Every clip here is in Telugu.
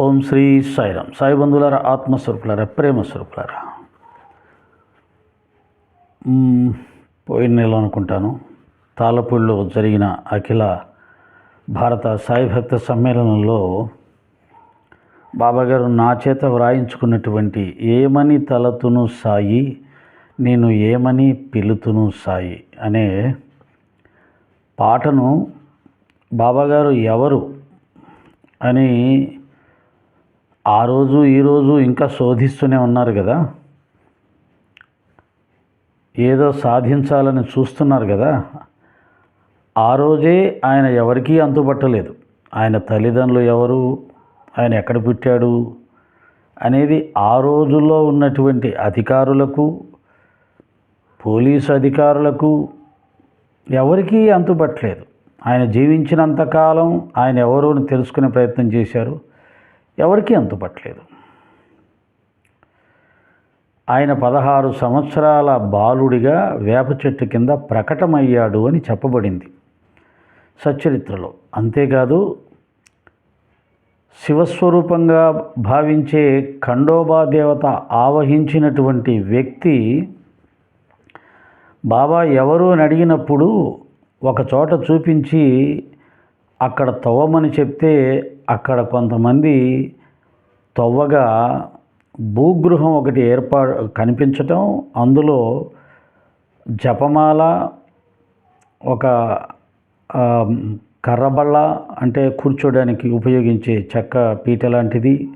ఓం శ్రీ సాయిరామ్ సాయి బంధువులారా ఆత్మస్వరూపులారా ప్రేమ స్వరూపులారా పోయిన నెల అనుకుంటాను తాళపూడిలో జరిగిన అఖిల భారత సాయి భక్త సమ్మేళనంలో బాబాగారు నా చేత వ్రాయించుకున్నటువంటి ఏమని తలతును సాయి నేను ఏమని పిలుతును సాయి అనే పాటను బాబాగారు ఎవరు అని ఆ రోజు ఈరోజు ఇంకా శోధిస్తూనే ఉన్నారు కదా? ఏదో సాధించాలని చూస్తున్నారు కదా? ఆ రోజే ఆయన ఎవరికీ అంతుపట్టలేదు. ఆయన తల్లిదండ్రులు ఎవరు? ఆయన ఎక్కడ పుట్టాడు? అనేది ఆ రోజుల్లో ఉన్నటువంటి అధికారులకు పోలీసు అధికారులకు ఎవరికీ అంతుపట్టలేదు. ఆయన జీవించినంతకాలం ఆయన ఎవరు అని తెలుసుకునే ప్రయత్నం చేశారు? ఎవరికీ అంతుపట్టలేదు. ఆయన పదహారు సంవత్సరాల బాలుడిగా వేప చెట్టు కింద ప్రకటమయ్యాడు అని చెప్పబడింది సచ్చరిత్రలో. అంతేకాదు శివస్వరూపంగా భావించే ఖండోబా దేవత ఆవహించినటువంటి వ్యక్తి బాబా ఎవరు అని అడిగినప్పుడు ఒక చోట చూపించి అక్కడ తవ్వమని చెప్తే అక్కడ కొంతమంది తవ్వగా భూగృహం ఒకటి ఏర్పాటు కనిపించటం అందులో జపమాల ఒక కర్రబళ్ళ అంటే కూర్చోడానికి ఉపయోగించే చెక్క పీట లాంటిది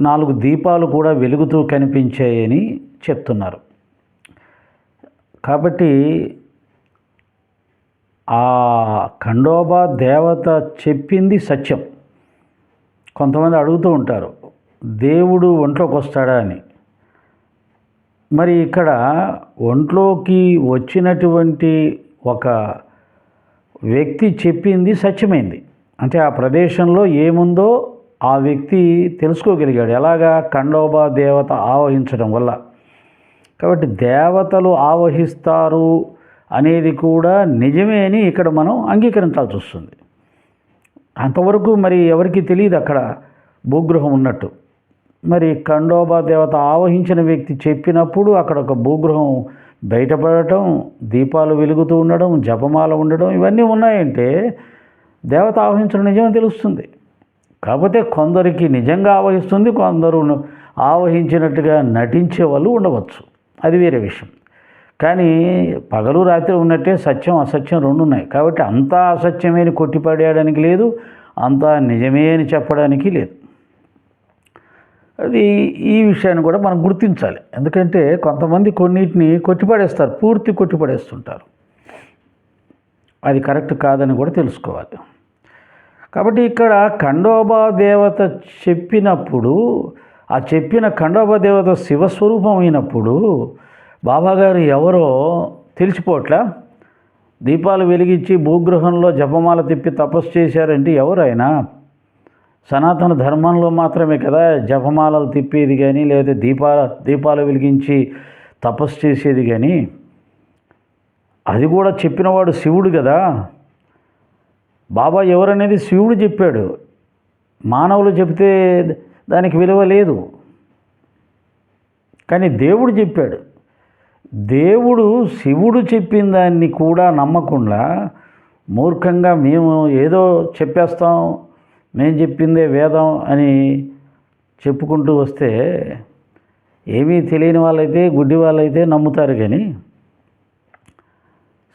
నాలుగు దీపాలు కూడా వెలుగుతూ కనిపించాయని చెప్తున్నారు. కాబట్టి ఆ ఖండోబా దేవత చెప్పింది సత్యం. కొంతమంది అడుగుతూ ఉంటారు దేవుడు ఒంట్లోకి వస్తాడా? అని. మరి ఇక్కడ ఒంట్లోకి వచ్చినటువంటి ఒక వ్యక్తి చెప్పింది సత్యమైంది. అంటే ఆ ప్రదేశంలో ఏముందో ఆ వ్యక్తి తెలుసుకోగలిగాడు. ఎలాగా? ఖండోబా దేవత ఆవహించడం వల్ల. కాబట్టి దేవతలు ఆవహిస్తారు అనేది కూడా నిజమే అని ఇక్కడ మనం అంగీకరించాల్సి వస్తుంది. అంతవరకు మరి ఎవరికి తెలియదు అక్కడ భూగృహం ఉన్నట్టు. మరి ఖండోబా దేవత ఆవహించిన వ్యక్తి చెప్పినప్పుడు అక్కడ ఒక భూగ్రహం బయటపడటం దీపాలు వెలుగుతూ ఉండడం జపమాల ఉండడం ఇవన్నీ ఉన్నాయంటే దేవత ఆవహించడం నిజమే తెలుస్తుంది. కాకపోతే కొందరికి నిజంగా ఆవహిస్తుంది కొందరు ఆవహించినట్టుగా నటించే వాళ్ళు ఉండవచ్చు. అది వేరే విషయం. కానీ పగలు రాత్రి ఉన్నట్టే సత్యం అసత్యం రెండు ఉన్నాయి. కాబట్టి అంతా అసత్యమే అని కొట్టిపడేయడానికి లేదు అంతా నిజమే అని చెప్పడానికి లేదు. అది ఈ విషయాన్ని కూడా మనం గుర్తించాలి. ఎందుకంటే కొంతమంది కొన్నిటిని కొట్టిపడేస్తారు పూర్తి కొట్టిపడేస్తుంటారు. అది కరెక్ట్ కాదని కూడా తెలుసుకోవాలి. కాబట్టి ఇక్కడ ఖండోబా దేవత చెప్పినప్పుడు ఆ చెప్పిన ఖండోబా దేవత శివస్వరూపం అయినప్పుడు బాబాగారు ఎవరో తెలిసిపోట్లా? దీపాలు వెలిగించి భూగృహంలో జపమాల తిప్పి తపస్సు చేశారంటే ఎవరైనా? సనాతన ధర్మంలో మాత్రమే కదా జపమాలలు తిప్పేది కానీ లేదా దీపాల దీపాలు వెలిగించి తపస్సు చేసేది కానీ అది కూడా చెప్పినవాడు శివుడు కదా? బాబా ఎవరనేది శివుడు చెప్పాడు. మానవులు చెప్తే దానికి విలువ లేదు. కానీ దేవుడు చెప్పాడు. దేవుడు శివుడు చెప్పిన దాన్ని కూడా నమ్మకుండా మూర్ఖంగా మేము ఏదో చెప్పేస్తాం మేము చెప్పిందే వేదం అని చెప్పుకుంటూ వస్తే ఏమీ తెలియని వాళ్ళైతే గుడ్డి వాళ్ళైతే నమ్ముతారు కానీ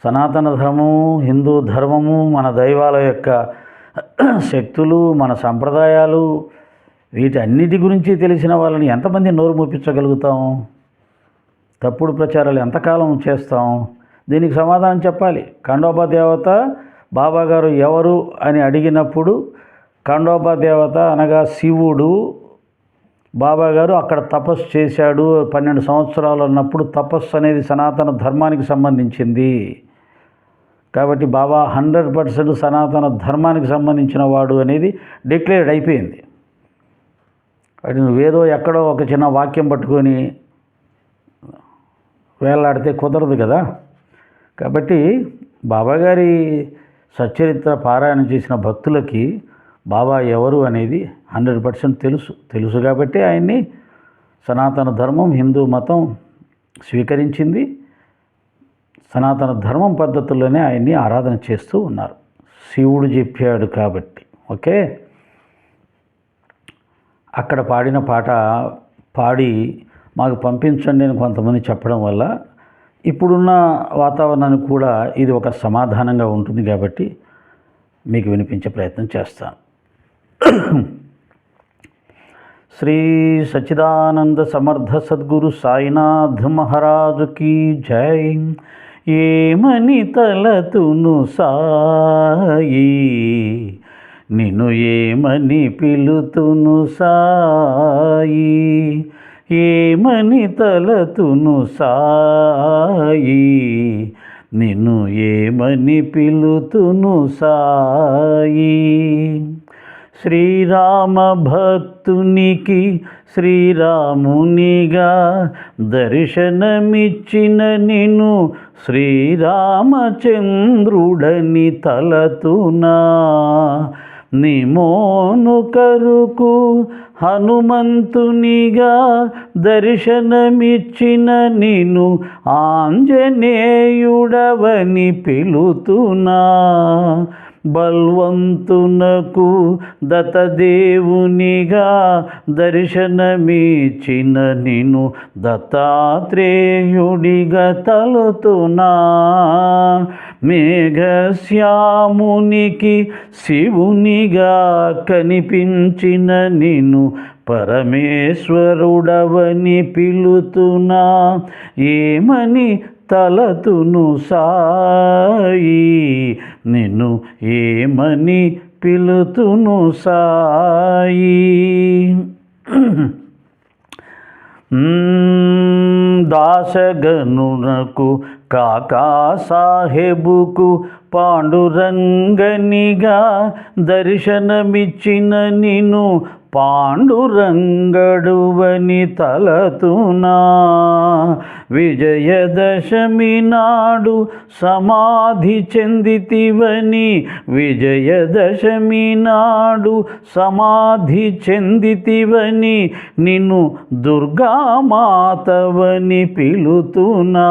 సనాతన ధర్మము హిందూ ధర్మము మన దైవాల యొక్క శక్తులు మన సంప్రదాయాలు వీటన్నిటి గురించి తెలిసిన వాళ్ళని ఎంతమంది నోరు మూపించగలుగుతాం? తప్పుడు ప్రచారాలు ఎంతకాలం చేస్తాం? దీనికి సమాధానం చెప్పాలి. ఖండోబా దేవత బాబాగారు ఎవరు అని అడిగినప్పుడు ఖండోబా దేవత అనగా శివుడు బాబాగారు అక్కడ తపస్సు చేశాడు. పన్నెండు సంవత్సరాలు ఉన్నప్పుడు తపస్సు అనేది సనాతన ధర్మానికి సంబంధించింది. కాబట్టి బాబా హండ్రెడ్ పర్సెంట్ సనాతన ధర్మానికి సంబంధించిన వాడు అనేది డిక్లేర్డ్ అయిపోయింది. అది నువ్వేదో ఎక్కడో ఒక చిన్న వాక్యం పట్టుకొని వేలాడితే కుదరదు కదా. కాబట్టి బాబాగారి సచ్చరిత్ర పారాయణం చేసిన భక్తులకి బాబా ఎవరు అనేది హండ్రెడ్ పర్సెంట్ తెలుసు. తెలుసు కాబట్టి ఆయన్ని సనాతన ధర్మం హిందూ మతం స్వీకరించింది. సనాతన ధర్మం పద్ధతుల్లోనే ఆయన్ని ఆరాధన చేస్తూ ఉన్నారు. శివుడు చెప్పాడు కాబట్టి. ఓకే? అక్కడ పాడిన పాట పాడి మాకు పంపించండి అని కొంతమంది చెప్పడం వల్ల ఇప్పుడున్న వాతావరణానికి కూడా ఇది ఒక సమాధానంగా ఉంటుంది కాబట్టి మీకు వినిపించే ప్రయత్నం చేస్తాను. శ్రీ సచిదానంద సమర్థ సద్గురు సాయినాథ్ మహారాజుకి జై. ఏమని తలతును సాయి. నిన్ను ఏమని పిలుతును సాయి. ఏమని తలతును సాయి నిన్ను ఏమని పిలుతును సాయి? శ్రీరామ భక్తునికి శ్రీరామునిగా దర్శనమిచ్చిన నిన్ను శ్రీరామచంద్రుడని తలతునా నిమోను కరుకు హనుమంతునిగా దర్శనమిచ్చిన నిను ఆంజనేయుడవని పిలుతున్నా. బల్వంతునకు దత్తదేవునిగా దర్శనమిచ్చిన నిను దత్తాత్రేయుడిగా తలుతున్నా. మేఘశ్యామునికి శివునిగా కనిపించిన నిన్ను పరమేశ్వరుడవని పిలుతున్నా. ఏమని తలతును సాయి? నిన్ను ఏమని పిలుతును సాయి? దాసగనునకు కాకా సాహెబుకు పాండురంగనిగా దర్శనమిచ్చిన నిను పాండురంగడువని తలతునా. విజయదశమి నాడు సమాధి చెందితివని విజయదశమి నాడు సమాధి చెందితివని నిన్ను దుర్గామాతవని పిలుతున్నా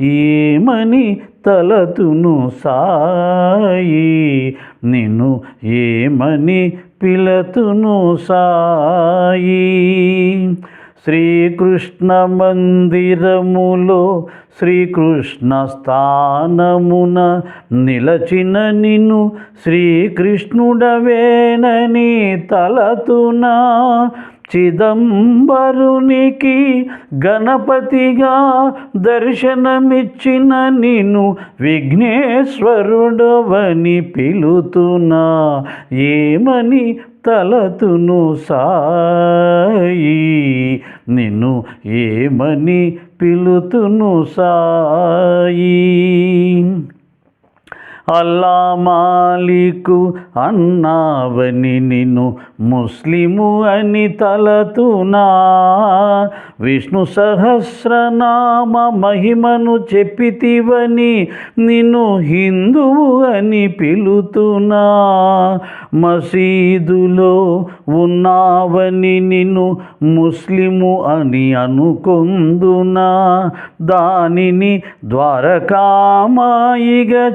ఏమని తలతును సాయి? నిన్ను ఏమని పిలతును సాయి శ్రీకృష్ణ మందిరములో శ్రీకృష్ణ స్థానమున నిలచిన నిన్ను శ్రీకృష్ణుడవేనని తలతునా. చిదంబరునికి గణపతిగా దర్శనమిచ్చిన నిన్ను విఘ్నేశ్వరుడవని పిలుతున్నా. ఏమని తలతును సాయి? నిన్ను ఏమని పిలుతును సాయి? అల్లా మాలికు అన్నావని నిన్ను ముస్లిము అని తలతునా. విష్ణు సహస్రనామ మహిమను చెప్పితివని నిన్ను హిందువు అని పిలుతున్నా మసీదులో ఉన్నావని నిన్ను ముస్లిము అని అనుకొందునా. దానిని ద్వారకామాయిగా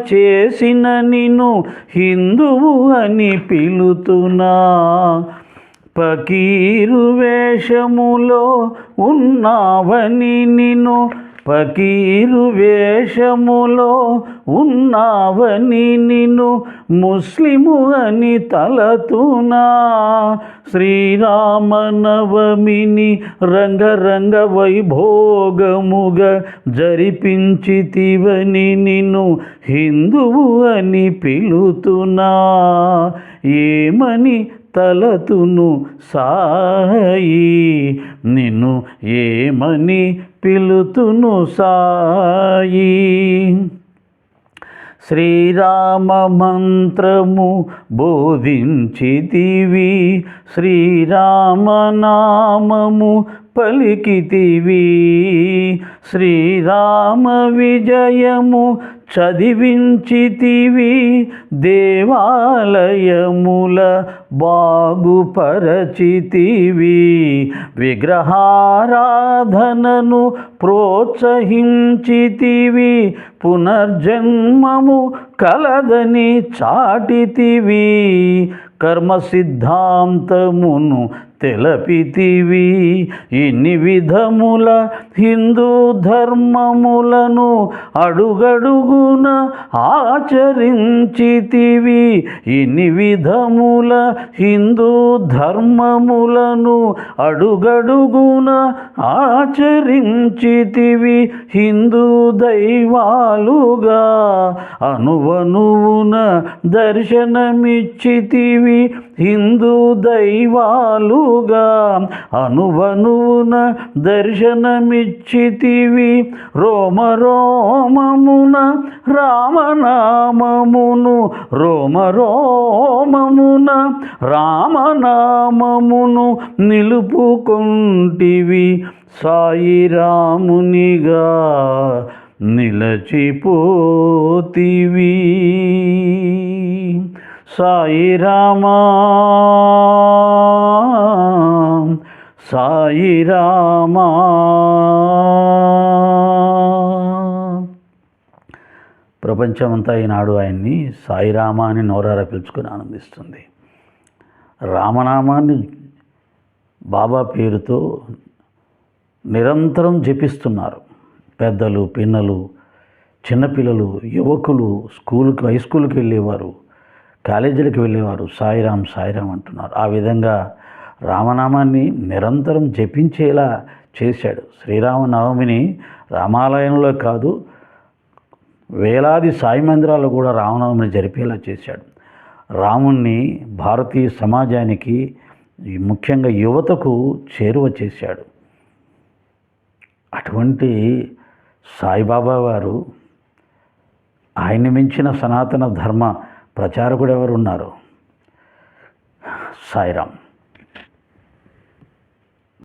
చేసిన నిన్ను హిందువు అని పిలుతున్నా. పకీరు వేషములో ఉన్నావని నిన్ను పకీరు వేషములో ఉన్నావని నిన్ను ముస్లిము అని తలతునా. శ్రీరామనవమిని రంగరంగ వైభోగముగా జరిపించితివని నిన్ను హిందువు అని పిలుతున్నా ఏమని తలతును సాయి నిన్ను ఏమని పిలుతును సాయి? శ్రీరామ మంత్రము బోధించితివి శ్రీరామనామము పలికితివి శ్రీరామ విజయము చదివించితివి దేవాలయముల బాగుపరచితివి. విగ్రహారాధనను ప్రోత్సహించితివి పునర్జన్మము కలదని చాటితివి. కర్మ సిద్ధాంతమును తెలపితివి. ఇన్ని విధముల హిందూ ధర్మములను అడుగడుగున ఆచరించితివి. ఇన్ని విధముల హిందూ ధర్మములను అడుగడుగున ఆచరించితివి. హిందూ దైవాలుగా అనువనువున దర్శనమిచ్చితివి. హిందూ దైవాలుగా అనువనువున దర్శనమిచ్చితివి. రోమ రోమమున రామనామమును రోమ రోమమున రామనామమును నిలుపుకుంటివి. సాయిరామునిగా నిలచిపోతివి. సాయి రామా సాయి రామా. ప్రపంచమంతా ఈనాడు ఆయన్ని సాయిరామ అని నోరారా పిలుచుకొని ఆనందిస్తుంది. రామనామాన్ని బాబా పేరుతో నిరంతరం జపిస్తున్నారు. పెద్దలు పిన్నలు చిన్నపిల్లలు యువకులు స్కూల్కి హై స్కూల్కి వెళ్ళేవారు. కాలేజీలకు వెళ్ళేవారు. సాయిరాం సాయిరాం అంటున్నారు. ఆ విధంగా రామనామాన్ని నిరంతరం జపించేలా చేశాడు. శ్రీరామనవమిని రామాలయంలో కాదు వేలాది సాయి మందిరాల్లో కూడా రామనవమిని జరిపేలా చేశాడు. రాముణ్ణి భారతీయ సమాజానికి ముఖ్యంగా యువతకు చేరువ చేశాడు. అటువంటి సాయిబాబా వారు ఆయన్ని మించిన సనాతన ధర్మ ప్రచారకుడు ఎవరు ఉన్నారు సాయిరామ్.